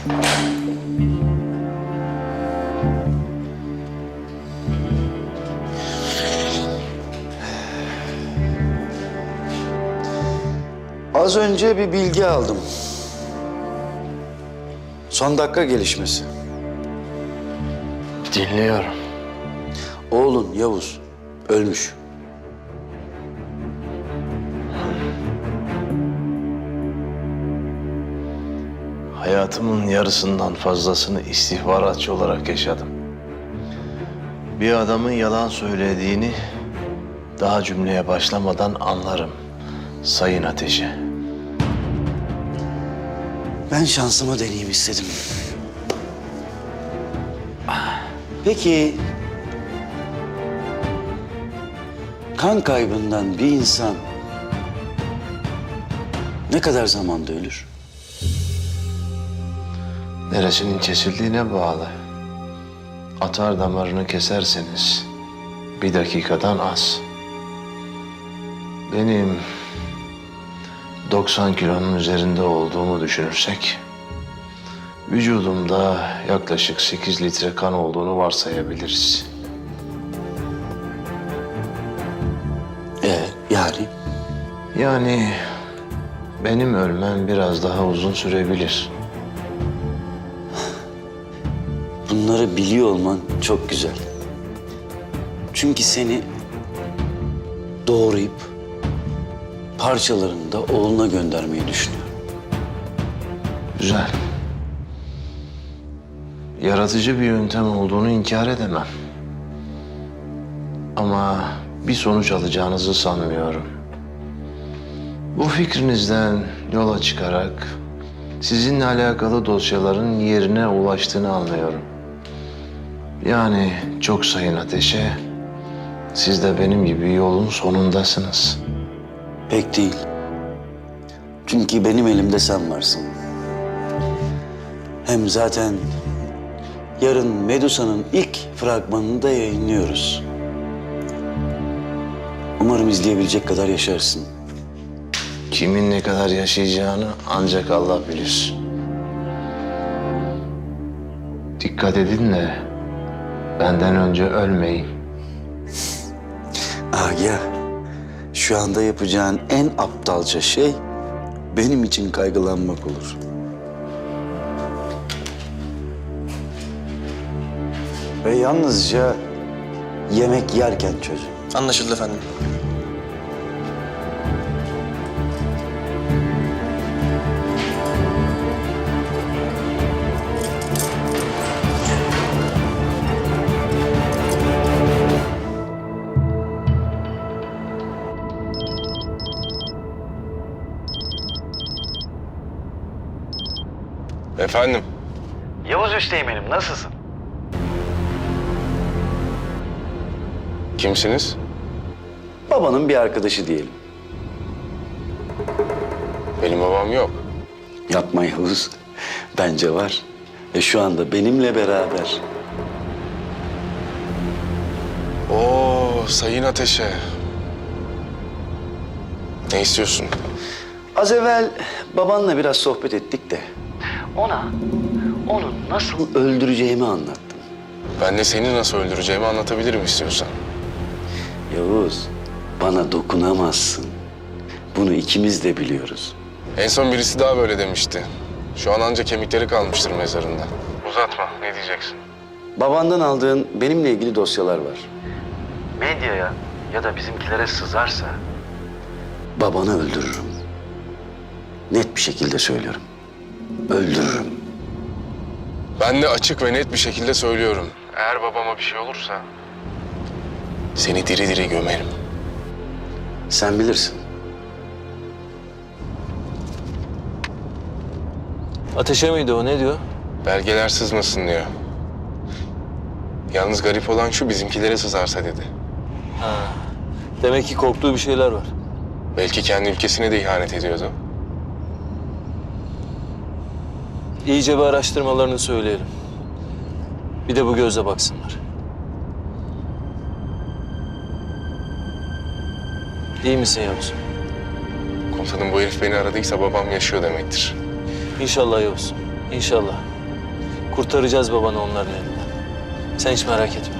Az önce bir bilgi aldım. Son dakika gelişmesi. Dinliyorum. Oğlun Yavuz ölmüş. Hayatımın yarısından fazlasını istihbaratçı olarak yaşadım. Bir adamın yalan söylediğini daha cümleye başlamadan anlarım. Sayın Ateşi. Ben şansımı deneyeyim istedim. Peki... Kan kaybından bir insan ne kadar zamanda ölür? Neresinin kesildiğine bağlı. Atar damarını keserseniz bir dakikadan az. Benim 90 kilonun üzerinde olduğumu düşünürsek vücudumda yaklaşık 8 litre kan olduğunu varsayabiliriz. Ee, yani Yani benim ölmem biraz daha uzun sürebilir. Bunları biliyor olman çok güzel. Çünkü seni doğrayıp parçalarını da oğluna göndermeyi düşünüyorum. Güzel. Yaratıcı bir yöntem olduğunu inkar edemem. Ama bir sonuç alacağınızı sanmıyorum. Bu fikrinizden yola çıkarak sizinle alakalı dosyaların yerine ulaştığını anlıyorum. Yani çok sayın ateşe, siz de benim gibi yolun sonundasınız. Pek değil. Çünkü benim elimde sen varsın. Hem zaten yarın Medusa'nın ilk fragmanını da yayınlıyoruz. Umarım izleyebilecek kadar yaşarsın. Kimin ne kadar yaşayacağını ancak Allah bilir. Dikkat edin de benden önce ölmeyin. Agah, şu anda yapacağın en aptalca şey benim için kaygılanmak olur. Ve yalnızca yemek yerken çözün. Anlaşıldı efendim. Efendim? Yavuz Üsteğmen'im nasılsın? Kimsiniz? Babanın bir arkadaşı diyelim. Benim babam yok. Yapma Yavuz. Bence var. Ve şu anda benimle beraber. Oo, Sayın Ateşe. Ne istiyorsun? Az evvel babanla biraz sohbet ettik de. Ona onu nasıl öldüreceğimi anlattım. Ben de seni nasıl öldüreceğimi anlatabilirim istiyorsan. Yavuz, bana dokunamazsın. Bunu ikimiz de biliyoruz. En son birisi daha böyle demişti. Şu an anca kemikleri kalmıştır mezarında. Uzatma, ne diyeceksin? Babandan aldığın benimle ilgili dosyalar var. Medyaya ya da bizimkilere sızarsa... Babanı öldürürüm. Net bir şekilde söylüyorum. Öldürürüm. Ben de açık ve net bir şekilde söylüyorum. Eğer babama bir şey olursa... Seni diri diri gömerim. Sen bilirsin. Ateşe miydi o? Ne diyor? Belgeler sızmasın diyor. Yalnız garip olan şu bizimkilere sızarsa dedi. Demek ki korktuğu bir şeyler var. Belki kendi ülkesine de ihanet ediyordu. İyice bir araştırmalarını söyleyelim. Bir de bu gözle baksınlar. İyi misin Yavuz? Komutanım bu herif beni aradıysa babam yaşıyor demektir. İnşallah Yavuz. İnşallah. Kurtaracağız babanı onların elinden. Sen hiç merak etme.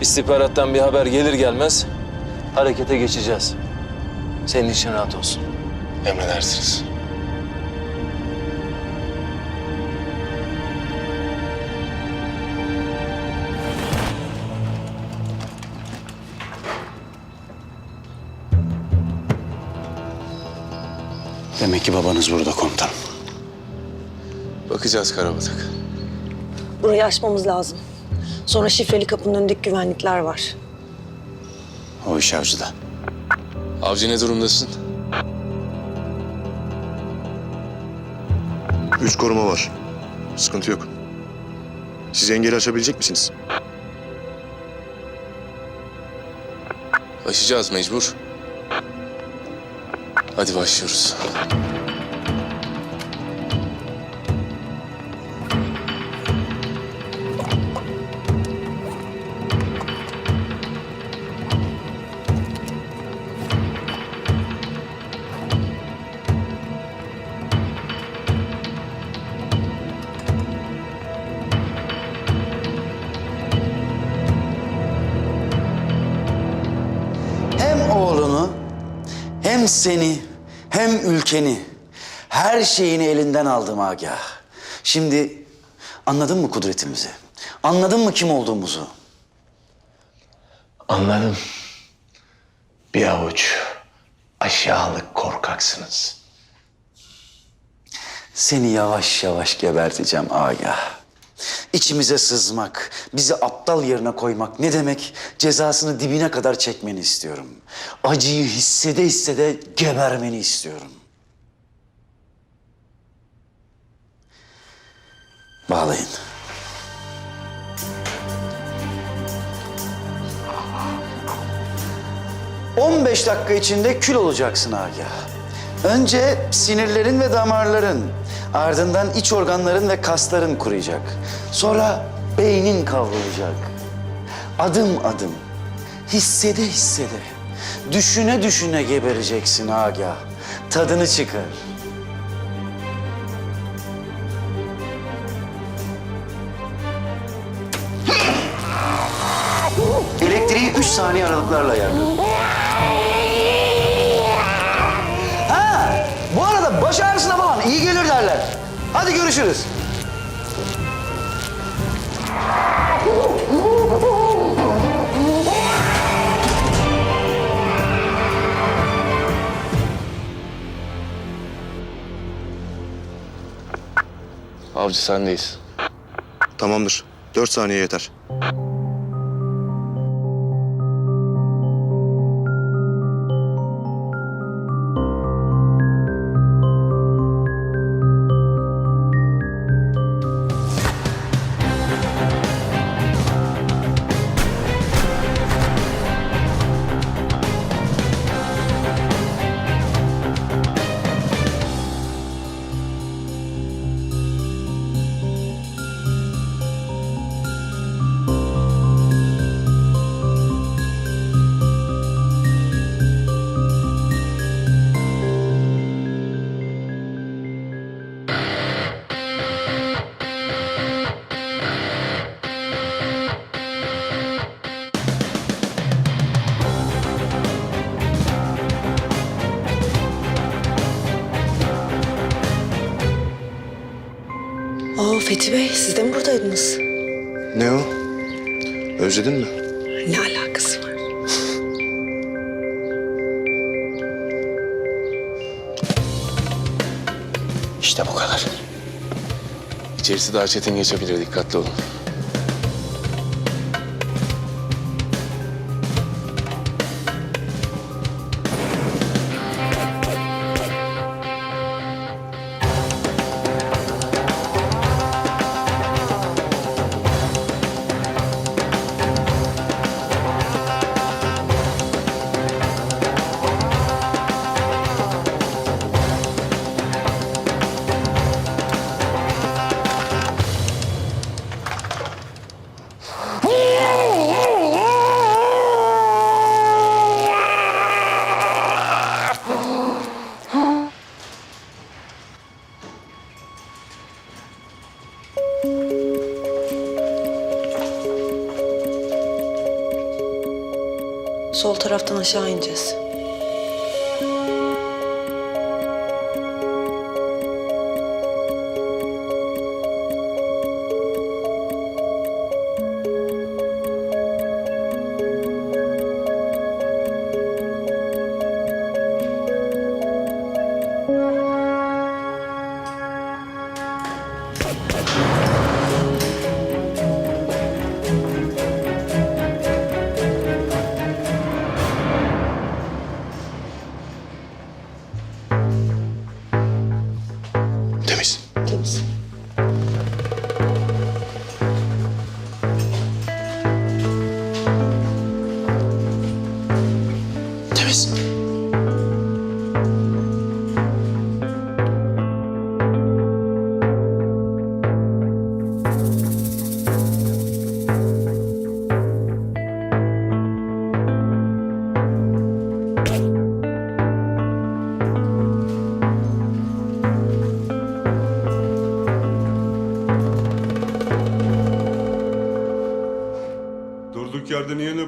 İstihbarattan bir haber gelir gelmez harekete geçeceğiz. Senin için rahat olsun. Emredersiniz. Demek ki babanız burada komutanım. Bakacağız Karabatak. Burayı açmamız lazım. Sonra şifreli kapının önündeki güvenlikler var. O iş avcıda. Avcı ne durumdasın? Üç koruma var. Sıkıntı yok. Siz engeli açabilecek misiniz? Aşacağız mecbur. Hadi başlıyoruz. Hem oğlunu, hem seni, hem ülkeni, her şeyini elinden aldım Agah. Şimdi anladın mı kudretimizi? Anladın mı kim olduğumuzu? Anladım. Bir avuç aşağılık korkaksınız. Seni yavaş yavaş geberteceğim Agah. İçimize sızmak, bizi aptal yerine koymak ne demek? Cezasını dibine kadar çekmeni istiyorum. Acıyı hissede hissede gebermeni istiyorum. Bağlayın. On beş dakika içinde kül olacaksın Agah. Önce sinirlerin ve damarların, ardından iç organların ve kasların kuruyacak. Sonra beynin kavrulacak. Adım adım, hissede hissede, düşüne düşüne gebereceksin Agah. Tadını çıkar. Elektriği üç saniye aralıklarla ayarlıyorum. Ha, bu arada baş ağrısına falan iyi gelir. Hadi görüşürüz. Avcı sendeyiz. Tamamdır. Dört saniye yeter. Fethi Bey siz de mi buradaydınız? Ne o? Özledin mi? Ne alakası var? İşte bu kadar. İçerisi daha çetin geçebilir. Dikkatli olun. Sol taraftan aşağı ineceğiz.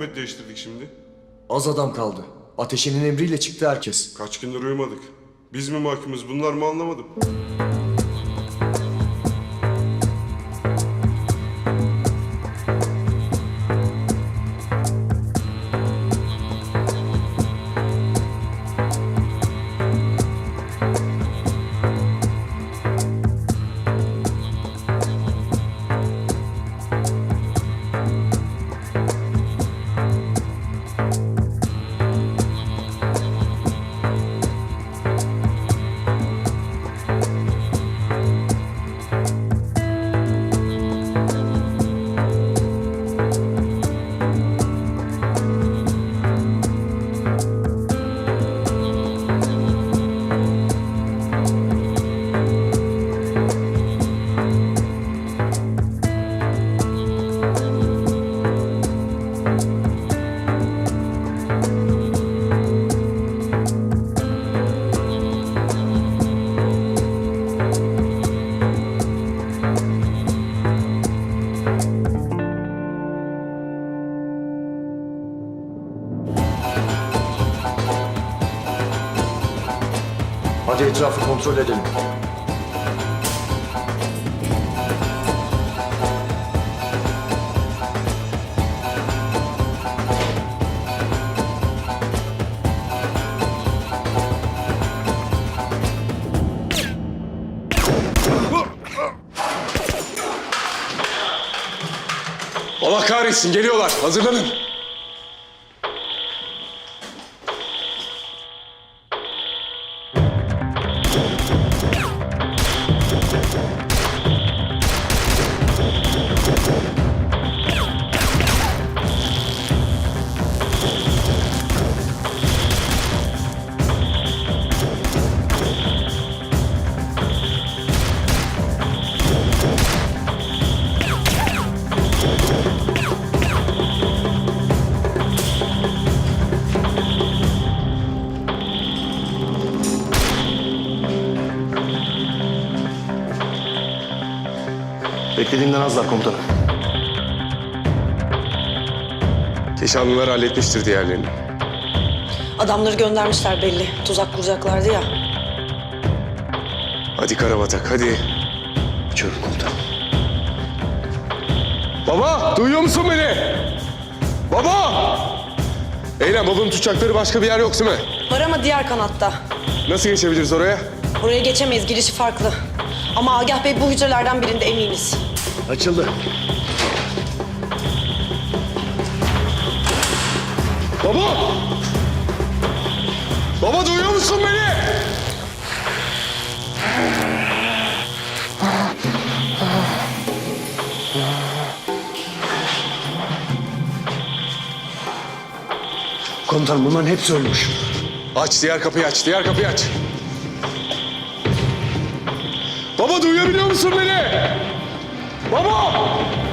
Nöbet değiştirdik şimdi? Az adam kaldı. Ateşinin emriyle çıktı herkes. Kaç gündür uyumadık. Biz mi mahkumuz bunlar mı anlamadım. Kontrol edelim. Allah kahretsin geliyorlar. Hazırlanın. Thank you. Azlar komutanım. Keşanlılar halletmiştir diğerlerini. Adamları göndermişler belli. Tuzak kuracaklardı ya. Hadi Karabatak hadi. Uçuyorum komutanım. Baba duyuyor musun beni? Baba! Eylem babanın tutacakları başka bir yer yok değil mi? Var ama diğer kanatta. Nasıl geçebiliriz oraya? Oraya geçemeyiz. Girişi farklı. Ama Agah Bey bu hücrelerden birinde eminiz. Açıldı. Baba! Baba duyuyor musun beni? Komutanım bunların hepsi ölmüş. Aç diğer kapıyı aç, diğer kapıyı aç. Baba duyabiliyor musun beni? Baba! Tamam.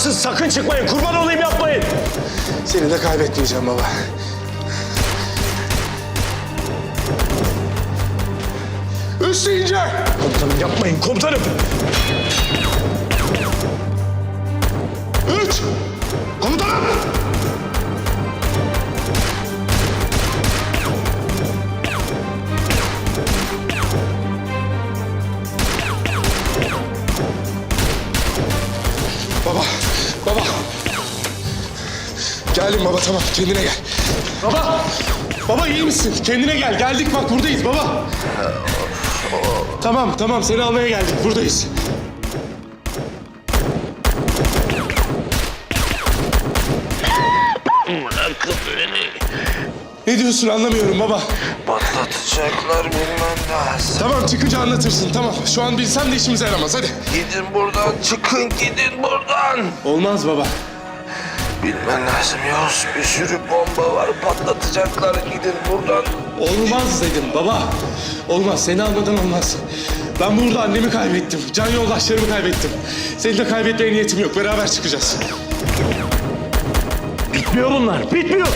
İmkansız sakın çıkmayın. Kurban olayım yapmayın. Seni de kaybetmeyeceğim baba. Üstü ince. Komutanım yapmayın komutanım. Üç. Komutanım. Geldim baba tamam kendine gel. Baba, baba iyi misin? Kendine gel. Geldik bak buradayız baba. Tamam tamam seni almaya geldik buradayız. Ne diyorsun anlamıyorum baba. Patlatacaklar bilmem lazım. Tamam çıkınca anlatırsın tamam. Şu an bilsem de işimize yaramaz hadi. Gidin buradan çıkın gidin buradan. Olmaz baba. Bilmen lazım Yavuz. Bir sürü bomba var patlatacaklar gidin buradan. Olmaz dedim baba. Olmaz seni almadan olmaz. Ben burada annemi kaybettim. Can yoldaşlarımı kaybettim. Seni de kaybetmeye niyetim yok. Beraber çıkacağız. Bitmiyor bunlar. Bitmiyor.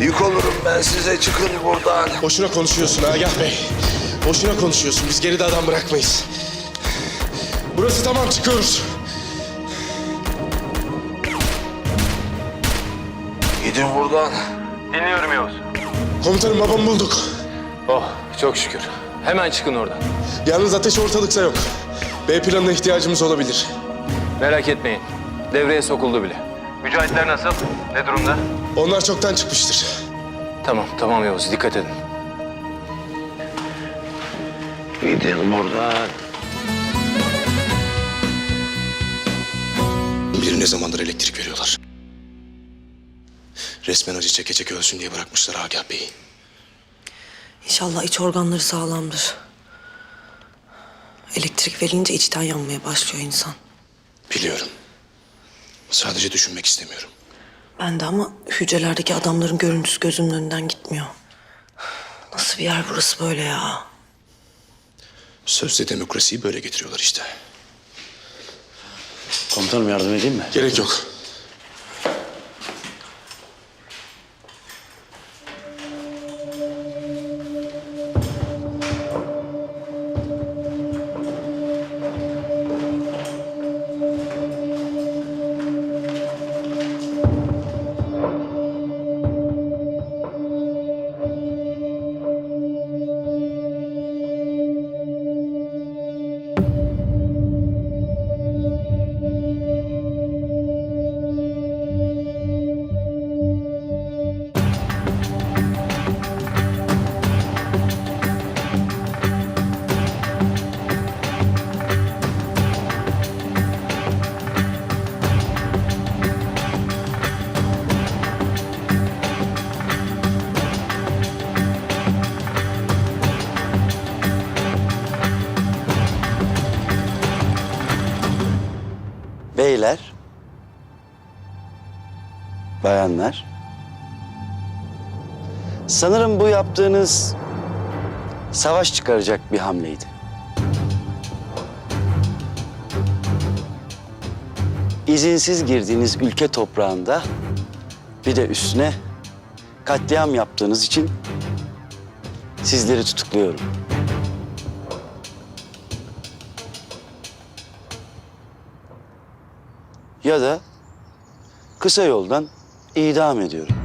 Yük olurum ben size çıkın buradan. Boşuna konuşuyorsun Agah Bey. Boşuna konuşuyorsun. Biz geride adam bırakmayız. Burası tamam çıkıyoruz. Gidin buradan. Dinliyorum Yavuz. Komutanım babamı bulduk. Oh çok şükür. Hemen çıkın oradan. Yalnız ateş ortalıkta yok. B planına ihtiyacımız olabilir. Merak etmeyin. Devreye sokuldu bile. Mücahitler nasıl? Ne durumda? Onlar çoktan çıkmıştır. Tamam tamam Yavuz dikkat edin. Gidin buradan. Bir ne zamandır elektrik veriyorlar. Resmen acı çeke çeke ölsün diye bırakmışlar Agah Bey'i. İnşallah iç organları sağlamdır. Elektrik verince içten yanmaya başlıyor insan. Biliyorum. Sadece düşünmek istemiyorum. Ben de ama hücrelerdeki adamların görüntüsü gözümün önünden gitmiyor. Nasıl bir yer burası böyle ya? Sözde demokrasiyi böyle getiriyorlar işte. Komutanım yardım edeyim mi? Gerek yok. insanlar. Sanırım bu yaptığınız savaş çıkaracak bir hamleydi. İzinsiz girdiğiniz ülke toprağında bir de üstüne katliam yaptığınız için sizleri tutukluyorum. Ya da kısa yoldan idam ediyorum.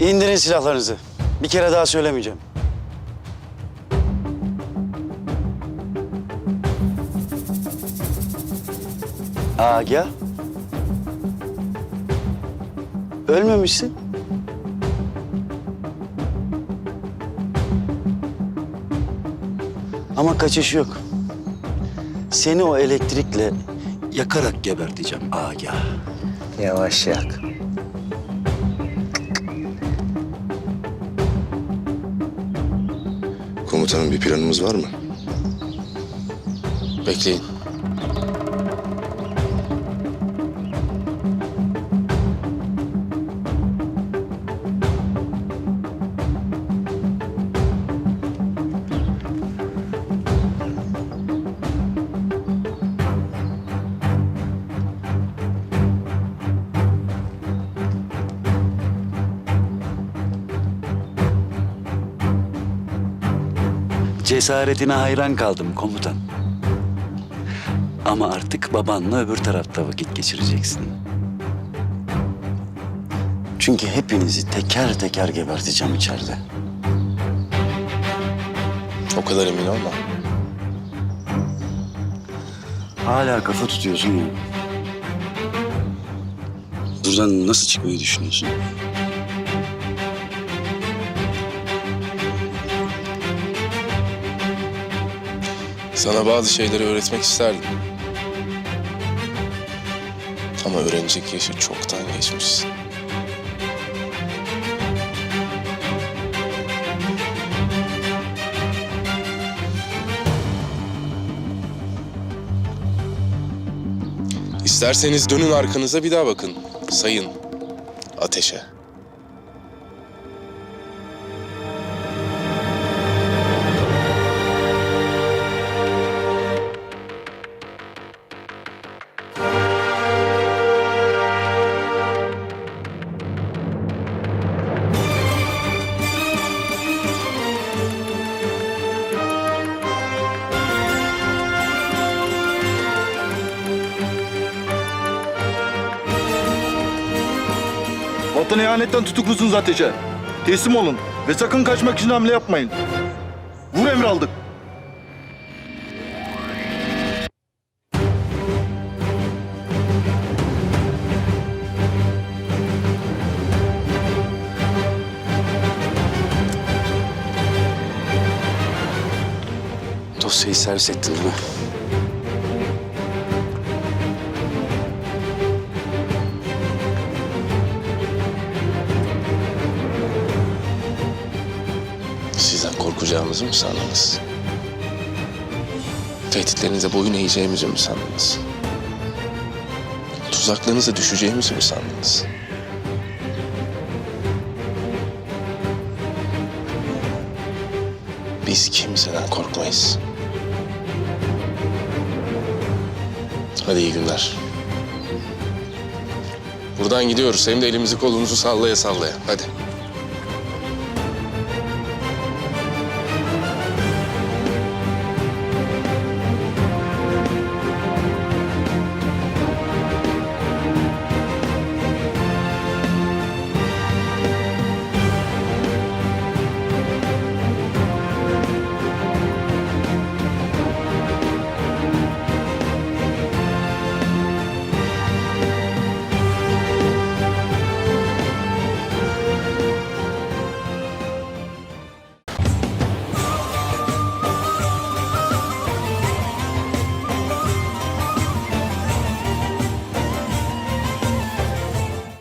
İndirin silahlarınızı. Bir kere daha söylemeyeceğim. Agah. Ölmemişsin. Ama kaçış yok. Seni o elektrikle yakarak geberteceğim Agah. Yavaş yak. Komutanım bir planımız var mı? Bekleyin. Cesaretine hayran kaldım komutan. Ama artık babanla öbür tarafta vakit geçireceksin. Çünkü hepinizi teker teker geberteceğim içeride. O kadar emin olma. Hala kafa tutuyorsun ya. Buradan nasıl çıkmayı düşünüyorsun? Sana bazı şeyleri öğretmek isterdim. Ama öğrenecek yaşı çoktan geçmişsin. İsterseniz dönün arkanıza bir daha bakın. Sayın ateşe. Tutuklusunuz ateşe. Teslim olun ve sakın kaçmak için hamle yapmayın. Vur emri aldık. Dosyayı servis ettin değil mi? Korkacağımızı mı sandınız? Tehditlerinize boyun eğeceğimizi mi sandınız? Tuzaklarınıza düşeceğimizi mi sandınız? Biz kimseden korkmayız. Hadi iyi günler. Buradan gidiyoruz. Hem de elimizi kolumuzu sallaya sallaya. Hadi.